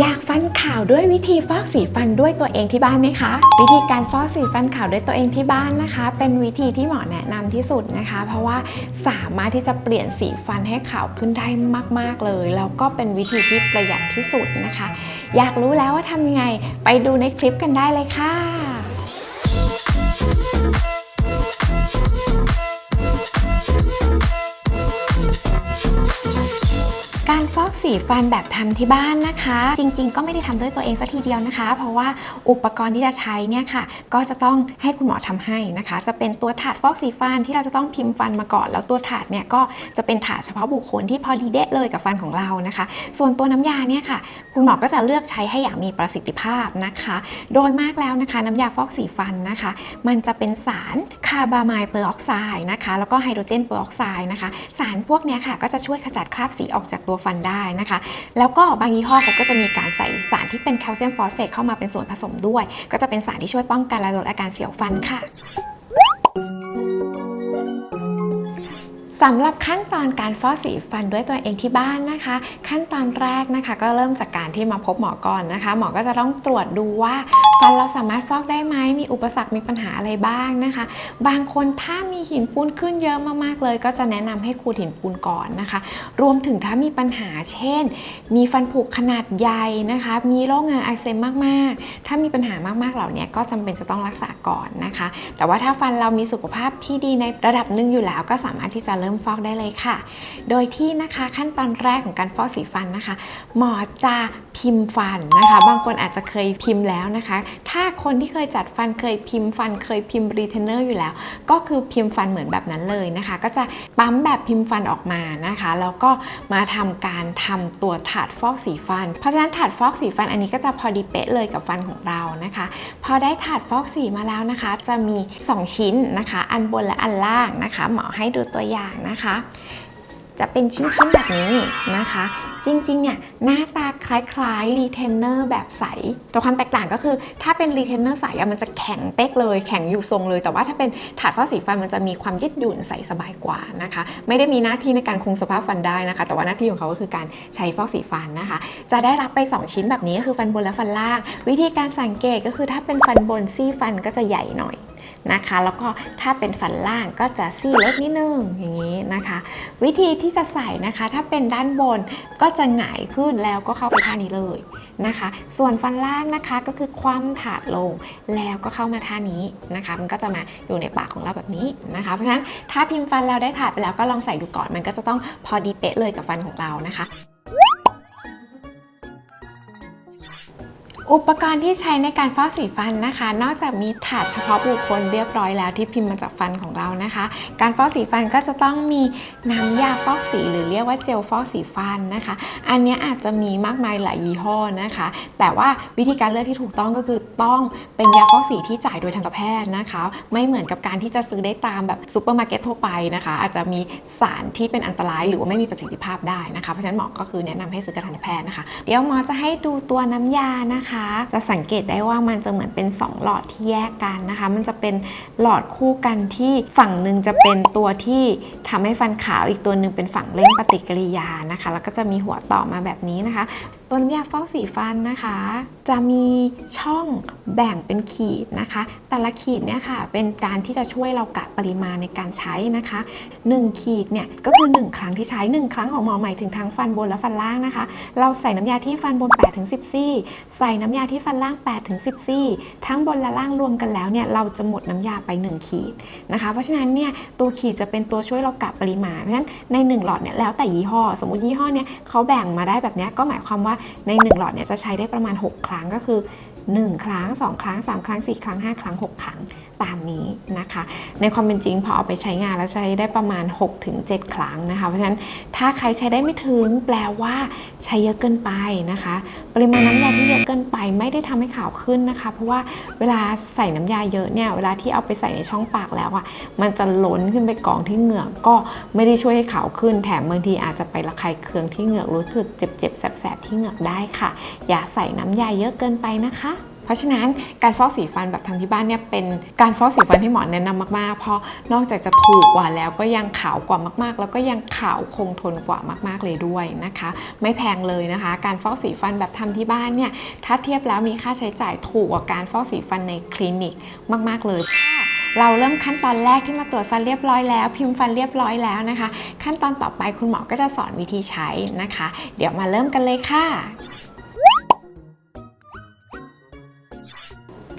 อยากฟันขาวด้วยวิธีฟอกสีฟันด้วยตัวเองที่บ้านไหมคะ วิธีการฟอกสีฟันขาวด้วยตัวเองที่บ้านนะคะ เป็นวิธีที่หมอแนะนำที่สุดนะคะ เพราะว่าสามารถที่จะเปลี่ยนสีฟันให้ขาวขึ้นได้มาก ๆเลยแล้วก็เป็นวิธีที่ประหยัดที่สุดนะคะ อยากรู้แล้วว่าทำยังไงไปดูในคลิปกันได้เลยค่ะก ฟอกสีฟันแบบทำที่บ้านนะคะ จริง ๆ ก็ไม่ได้ทำด้วยตัวเองสัทีเดียวนะคะ เพราะว่าอุปกรณ์ที่จะใช้เนี่ยค่ะ ก็จะต้องให้คุณหมอทำให้นะคะ จะเป็นตัวถาดฟอกสีฟันที่เราจะต้องพิมพ์ฟันมาก่อน แล้วตัวถาดเนี่ยก็จะเป็นถาดเฉพาะบุคคลที่พอดีเดะเลยกับฟันของเรานะคะ ส่วนตัวน้ำยาเนี่ยค่ะ คุณหมอก็จะเลือกใช้ให้อย่างมีประสิทธิภาพนะคะ โดยมากแล้วนะคะ น้ำยาฟอกสีฟันนะคะ มันจะเป็นสารคาร์บามล์เปอร์ออกไซด์นะคะ แล้วก็ไฮโดรเจนเปอร์ออกไซด์นะคะ สารพวกเนี้ยค่ะก็จะช่วยขจัดคราบสีออกจากตัวฟันได้นะคะ แล้วก็บางยี่ห้อเขาก็จะมีการใส่สารที่เป็นแคลเซียมฟอสเฟตเข้ามาเป็นส่วนผสมด้วย ก็จะเป็นสารที่ช่วยป้องกันและลดอาการเสียวฟันค่ะ สำหรับขั้นตอนการฟอกสีฟันด้วยตัวเองที่บ้านนะคะ ขั้นตอนแรกนะคะ ก็เริ่มจากการที่มาพบหมอก่อนนะคะ หมอก็จะต้องตรวจดูว่าฟันเราสามารถฟอกได้ไหมมีอุปสรรคมีปัญหาอะไรบ้างนะคะ บางคนถ้ามีหินปูนขึ้นเยอะมากๆเลย ก็จะแนะนำให้ขูดหินปูนก่อนนะคะ รวมถึงถ้ามีปัญหาเช่น มีฟันผุขนาดใหญ่นะคะ มีโรคเงือกอักเสบมากๆ ถ้ามีปัญหามากๆเหล่านี้ก็จำเป็นจะต้องรักษาก่อนนะคะ แต่ว่าถ้าฟันเรามีสุขภาพที่ดีในระดับหนึ่งอยู่แล้ว ก็สามารถที่จะเริ่มฟอกได้เลยค่ะ โดยที่นะคะขั้นตอนแรกของการฟอกสีฟันนะคะ หมอจะพิมพ์ฟันนะคะ บางคนอาจจะเคยพิมพ์แล้วนะคะ ถ้าคนที่เคยจัดฟันเคยพิมพ์ฟันเคยพิมพ์รีเทนเนอร์อยู่แล้ว ก็คือพิมพ์ฟันเหมือนแบบนั้นเลยนะคะ ก็จะปั๊มแบบพิมพ์ฟันออกมานะคะ แล้วก็มาทำการทำตัวถาดฟอกสีฟัน เพราะฉะนั้นถาดฟอกสีฟันอันนี้ก็จะพอดีเป๊ะเลยกับฟันของเรานะคะ พอได้ถาดฟอกสีมาแล้วนะคะ จะมี 2 ชิ้นนะคะ อันบนและอันล่างนะคะ หมอให้ดูตัวอย่างนะคะ จะเป็นชิ้นๆแบบนี้นะคะ จริงๆเนี่ยหน้าตาคล้ายๆรีเทนเนอร์แบบใส แต่ความแตกต่างก็คือ ถ้าเป็นรีเทนเนอร์ใสอะมันจะแข็งเป๊กเลย แข็งอยู่ทรงเลย แต่ว่าถ้าเป็นถาดฟอกสีฟันมันจะมีความยืดหยุ่นใสสบายกว่านะคะ ไม่ได้มีหน้าที่ในการคงสภาพฟันได้นะคะ แต่ว่าหน้าที่ของเขาก็คือการใช้ฟอกสีฟันนะคะ จะได้รับไป 2 ชิ้นแบบนี้ก็คือฟันบนและฟันล่าง วิธีการสังเกตก็คือถ้าเป็นฟันบนซี่ฟันก็จะใหญ่หน่อย นะคะ แล้วก็ถ้าเป็นฟันล่างก็จะซี่เล็กนิดนึงอย่างนี้นะคะ วิธีที่จะใส่นะคะ ถ้าเป็นด้านบนก็จะหงายขึ้นแล้วก็เข้าไปท่านี้เลยนะคะ ส่วนฟันล่างนะคะก็คือคว่ำถาดลงแล้วก็เข้ามาท่านี้นะคะ มันก็จะมาอยู่ในปากของเราแบบนี้นะคะ เพราะฉะนั้นถ้าพิมพ์ฟันเราได้ถาดไปแล้วก็ลองใส่ดูก่อนมันก็จะต้องพอดีเป๊ะเลยกับฟันของเรานะคะ อุปกรณ์ที่ใช้ในการฟอกสีฟันนะคะ นอกจากมีถาดเฉพาะบุคคลเรียบร้อยแล้วที่พิมพ์มาจากฟันของเรานะคะ การฟอกสีฟันก็จะต้องมีน้ำยาฟอกสีหรือเรียกว่าเจลฟอกสีฟันนะคะ อันนี้อาจจะมีมากมายหลายยี่ห้อนะคะ แต่ว่าวิธีการเลือกที่ถูกต้องก็คือต้องเป็นยาฟอกสีที่จ่ายโดยทันตแพทย์นะคะ ไม่เหมือนกับการที่จะซื้อได้ตามแบบซูเปอร์มาร์เก็ตทั่วไปนะคะ อาจจะมีสารที่เป็นอันตรายหรือว่าไม่มีประสิทธิภาพได้นะคะเพราะฉะนั้นหมอก็คือแนะนำให้ซื้อกับทันตแพทย์นะคะ เดี๋ยวหมอจะให้ดูตัวน้ำยานะคะจะสังเกตได้ว่ามันจะเหมือนเป็น 2 หลอดที่แยกกันนะคะ มันจะเป็นหลอดคู่กันที่ฝั่งหนึ่งจะเป็นตัวที่ทำให้ฟันขาวอีกตัวหนึ่งเป็นฝั่งเร่งปฏิกิริยานะคะ แล้วก็จะมีหัวต่อมาแบบนี้นะคะ ตัวน้ำยาฟอกสีฟันนะคะ จะมีช่องแบ่งเป็นขีดนะคะ แต่ละขีดเนี่ยค่ะเป็นการที่จะช่วยเรากะปริมาณในการใช้นะคะ 1 ขีดเนี่ยก็คือ 1 ครั้งที่ใช้ 1 ครั้งของหมอหมายถึงทั้งฟันบนและฟันล่างนะคะ เราใส่น้ำยาที่ฟันบน8ถึง10ซี่ใส่น้ำยาที่ฟันล่าง8ถึง10ซี่ทั้งบนและล่างรวมกันแล้วเนี่ยเราจะหมดน้ำยาไป 1 ขีดนะคะ เพราะฉะนั้นเนี่ยตัวขีดจะเป็นตัวช่วยเรากะปริมาณเพราะฉะนั้นใน 1 หลอดเนี่ยแล้วแต่ยี่ห้อ สมมติยี่ห้อเนี่ยเขาแบ่งมาได้แบบนี้ก็หมายความว่าใน 1 หลอดเนี่ยจะใช้ได้ประมาณ 6 ครั้งก็คือ 1 ครั้ง 2 ครั้ง 3 ครั้ง 4 ครั้ง 5 ครั้ง 6 ครั้งตามนี้นะคะ ในความเป็นจริงพอเอาไปใช้งานแล้วใช้ได้ประมาณ 6-7 ครั้งนะคะ เพราะฉะนั้นถ้าใครใช้ได้ไม่ถึงแปลว่าใช้เยอะเกินไปนะคะ ปริมาณน้ำยาที่เยอะเกินไปไม่ได้ทำให้ขาวขึ้นนะคะ เพราะว่าเวลาใส่น้ำยาเยอะเนี่ยเวลาที่เอาไปใส่ในช่องปากแล้วอะ่ะมันจะล้นขึ้นไปกองที่เหงือกก็ไม่ได้ช่วยให้ขาวขึ้น แถมบางทีอาจจะไประคายเคืองที่เหงือกรู้สึกเจ็บๆแสบๆที่เหงือกได้ค่ะ อย่าใส่น้ำยาเยอะเกินไปนะคะ ราะฉะนั้นการฟอกสีฟันแบบทำที่บ้านเนี่ยเป็นการฟอกสีฟันที่หมอแนะนำมากๆ เพราะนอกจากจะถูกกว่าแล้วก็ยังขาวกว่ามากๆ แล้วก็ยังขาวคงทนกว่ามากๆเลยด้วยนะคะ ไม่แพงเลยนะคะ การฟอกสีฟันแบบทำที่บ้านเนี่ยถ้าเทียบแล้วมีค่าใช้จ่ายถูกกว่าการฟอกสีฟันในคลินิกมาก ๆเลยเราเริ่มขั้นตอนแรกที่มาตรวจฟันเรียบร้อยแล้ว พิมพ์ฟันเรียบร้อยแล้วนะคะ ขั้นตอนต่อไปคุณหมอก็จะสอนวิธีใช้นะคะ เดี๋ยวมาเริ่มกันเลยค่ะ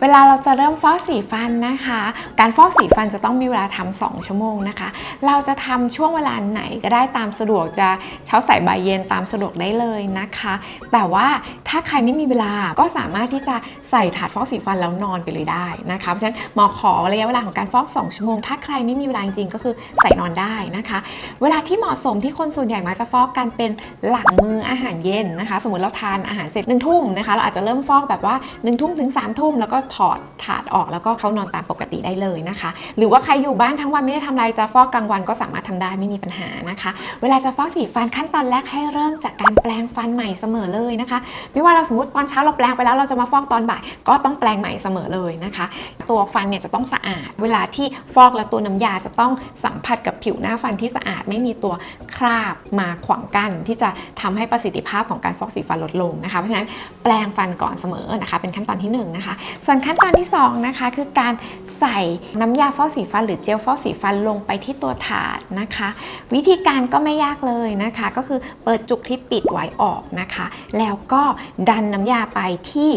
เวลาเราจะเริ่มฟอกสีฟันนะคะ การฟอกสีฟันจะต้องมีเวลาทำ2ชั่วโมงนะคะ เราจะทำช่วงเวลาไหนก็ได้ตามสะดวกจะเช้าใส่บ่ายเย็นตามสะดวกได้เลยนะคะ แต่ว่าถ้าใครไม่มีเวลาก็สามารถที่จะใส่ถาดฟอกสีฟันแล้วนอนไปเลยได้นะคะเพราะฉะนั้นหมอขอระยะเวลาของการฟอก 2 ชั่วโมง ถ้าใครไม่มีเวลาจริงๆก็คือใส่นอนได้นะคะ เวลาที่เหมาะสมที่คนส่วนใหญ่มักจะฟอกกันเป็นหลังมืออาหารเย็นนะคะ สมมติเราทานอาหารเสร็จหนึ่งทุ่มนะคะ เราอาจจะเริ่มฟอกแบบว่า1นึ่ทุ่มถึง3ามทุ่มแล้วก็ถอดถาดออกแล้วก็เข้านอนตามปกติได้เลยนะคะ หรือว่าใครอยู่บ้านทั้งวันไม่ได้ทำอะไรจะฟอกกลางวันก็สามารถทำได้ไม่มีปัญหานะคะ เวลาจะฟอกสีฟันขั้นตอนแรกให้เริ่มจากการแปลงฟันใหม่เสมอเลยนะคะ ไม่ว่าเราสมมติตอนเช้าเราแปลงไปแล้วเราจะมาฟอกตอนบ่ายก็ต้องแปลงใหม่เสมอเลยนะคะ ตัวฟันเนี่ยจะต้องสะอาด เวลาที่ฟอกแล้วตัวน้ำยาจะต้องสัมผัสกับผิวหน้าฟันที่สะอาด ไม่มีตัว คราบมาขวางกั้นที่จะทำให้ประสิทธิภาพของการฟอกสีฟันลดลงนะคะ เพราะฉะนั้นแปลงฟันก่อนเสมอนะคะ เป็นขั้นตอนที่หนึ่งนะคะส่วนขั้นตอนที่สองนะคะคือการใส่น้ำยาฟอกสีฟัน หรือเจลฟอกสีฟันลงไปที่ตัวถาดนะคะ วิธีการก็ไม่ยากเลยนะคะ ก็คือเปิดจุกที่ปิดไว้ออกนะคะ แล้วก็ดันน้ำยาไปที่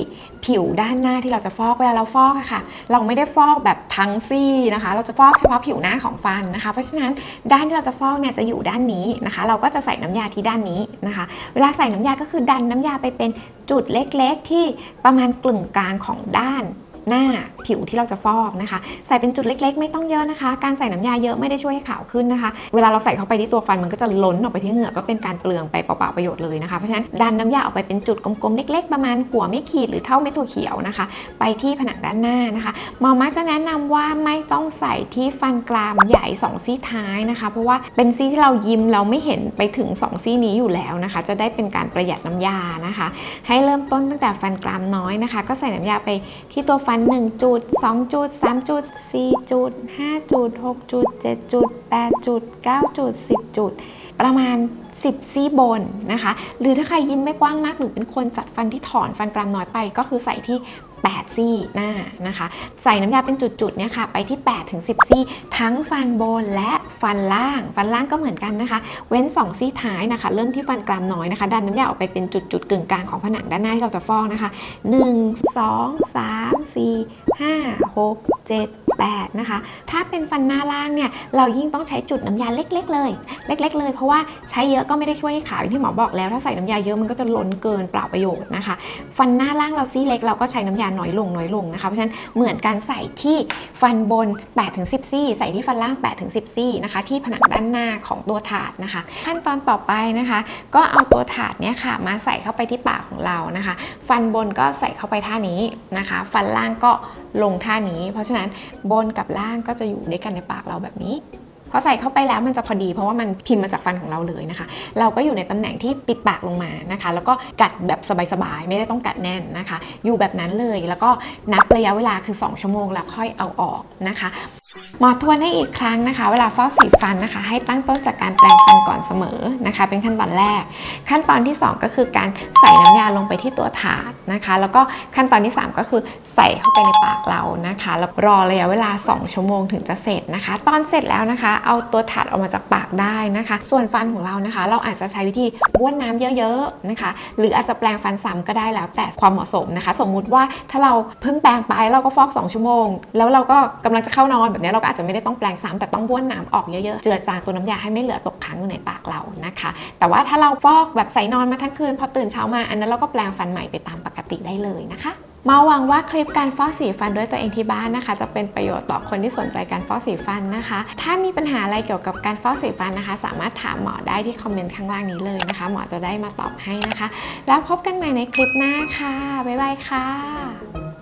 ผิวด้านหน้าที่เราจะฟอกเวลาเราฟอกอะค่ะ เราไม่ได้ฟอกแบบทั้งซี่นะคะ เราจะฟอกเฉพาะผิวหน้าของฟันนะคะ เพราะฉะนั้นด้านที่เราจะฟอกเนี่ยจะอยู่ด้านนี้นะคะ เราก็จะใส่น้ำยาที่ด้านนี้นะคะ เวลาใส่น้ำยาก็คือดันน้ำยาไปเป็นจุดเล็กๆ ที่ประมาณกลึงกลางของด้าน หน้าผิวที่เราจะฟอกนะคะ ใส่เป็นจุดเล็ก ๆ ไม่ต้องเยอะนะคะ การใส่น้ำยาเยอะไม่ได้ช่วยให้ขาวขึ้นนะคะ เวลาเราใส่เข้าไปที่ตัวฟันมันก็จะล้นออกไปที่เหงือกก็เป็นการเปลืองไปเปล่าๆประโยชน์เลยนะคะ เพราะฉะนั้นดันน้ำยาออกไปเป็นจุดกลมๆเล็ก ๆ ประมาณหัวไม่ขีดหรือเท่าเม็ดถั่วเขียวนะคะ ไปที่ผนังด้านหน้านะคะหมอมักจะแนะนำว่าไม่ต้องใส่ที่ฟันกรามใหญ่สองซี่ท้ายนะคะ เพราะว่าเป็นซี่ที่เรายิ้มเราไม่เห็นไปถึงสองซี่นี้อยู่แล้วนะคะ จะได้เป็นการประหยัดน้ำยานะคะ ให้เริ่มต้นตั้งแต่ฟันกรามน้อยนะคะ ก็ใส่น้ำยาไปที่ตัวฟัน1 จุด 2 จุด 3 จุด 4 จุด 5 จุด 6 จุด 7 จุด 8 จุด 9 จุด 10 จุด ประมาณ 10 ซี่บนนะคะ หรือถ้าใครยิ้มไม่กว้างมากหรือเป็นคนจัดฟันที่ถอนฟันกรามน้อยไปก็คือใส่ที่ 8 ซี่หน้านะคะ ใส่น้ำยาเป็นจุดๆเนี่ยค่ะไปที่ 8 ถึง 10 ซี่ ทั้งฟันบนและฟันล่าง ฟันล่างก็เหมือนกันนะคะ เว้น 2 ซี่ท้ายนะคะ เริ่มที่ฟันกรามน้อยนะคะ ดันน้ำยาออกไปเป็นจุดๆกึ่งกลางของผนังด้านหน้าที่เราจะฟอกนะคะ 1 2 3 4 5 6 7 8 นะคะ ถ้าเป็นฟันหน้าล่างเนี่ย เรายิ่งต้องใช้จุดน้ำยาเล็ก ๆ เลย เล็ก ๆ เลย เพราะว่าใช้เยอะก็ไม่ได้ช่วยให้ขาวอย่างที่หมอบอกแล้ว ถ้าใส่น้ำยาเยอะมันก็จะล้นเกินเปล่าประโยชน์นะคะ ฟันหน้าล่างเราซี่เล็กเราก็ใช้น้ำยาน้อยลงน้อยลงนะคะ เพราะฉะนั้นเหมือนการใส่ที่ฟันบน8-10ซี่ใส่ที่ฟันล่าง8-10ซี่นะคะ ที่ผนังด้านหน้าของตัวถาดนะคะ ขั้นตอนต่อไปนะคะ ก็เอาตัวถาดเนี่ยค่ะ มาใส่เข้าไปที่ปากของเรานะคะ ฟันบนก็ใส่เข้าไปท่านี้นะคะ ฟันล่างก็ ลงท่านี้ เพราะฉะนั้นบนกับล่างก็จะอยู่ด้วยกันในปากเราแบบนี้ พอใส่เข้าไปแล้วมันจะพอดีเพราะว่ามันพิมพ์มาจากฟันของเราเลยนะคะ เราก็อยู่ในตำแหน่งที่ปิดปากลงมานะคะ แล้วก็กัดแบบสบายๆ ไม่ได้ต้องกัดแน่นนะคะ อยู่แบบนั้นเลยแล้วก็นับระยะเวลาคือ 2 ชั่วโมงแล้วค่อยเอาออกนะคะหมอทวนให้อีกครั้งนะคะ เวลาฟอกสีฟันนะคะ ให้ตั้งต้นจากการแปรงฟันก่อนเสมอนะคะ เป็นขั้นตอนแรก ขั้นตอนที่ 2 ก็คือการใส่น้ำยาลงไปที่ตัวถาดนะคะ แล้วก็ขั้นตอนที่ 3 ก็คือใส่เข้าไปในปากเรานะคะแล้วรอระยะเวลา 2 ชั่วโมงถึงจะเสร็จนะคะ ตอนเสร็จแล้วนะคะเอาตัวถาดออกมาจากปากได้นะคะ ส่วนฟันของเรานะคะ เราอาจจะใช้วิธีบ้วนน้ำเยอะๆนะคะ หรืออาจจะแปรงฟันซ้ำก็ได้แล้วแต่ความเหมาะสมนะคะ สมมุติว่าถ้าเราเพิ่งแปรงไปเราก็ฟอก 2 ชั่วโมง แล้วเราก็กำลังจะเข้านอนแบบนี้เราก็อาจจะไม่ได้ต้องแปรงซ้ำแต่ต้องบ้วนน้ำออกเยอะๆเจือจางตัวน้ำยาให้ไม่เหลือตกค้างอยู่ในปากเรานะคะ แต่ว่าถ้าเราฟอกแบบใส่นอนมาทั้งคืนพอตื่นเช้ามาอันนั้นเราก็แปรงฟันใหม่ไปตามปกติได้เลยนะคะ มาหวังว่าคลิปการฟอกสีฟันด้วยตัวเองที่บ้านนะคะ จะเป็นประโยชน์ต่อคนที่สนใจการฟอกสีฟันนะคะ ถ้ามีปัญหาอะไรเกี่ยวกับการฟอกสีฟันนะคะ สามารถถามหมอได้ที่คอมเมนต์ข้างล่างนี้เลยนะคะ หมอจะได้มาตอบให้นะคะ แล้วพบกันใหม่ในคลิปหน้าค่ะบ๊ายบายค่ะ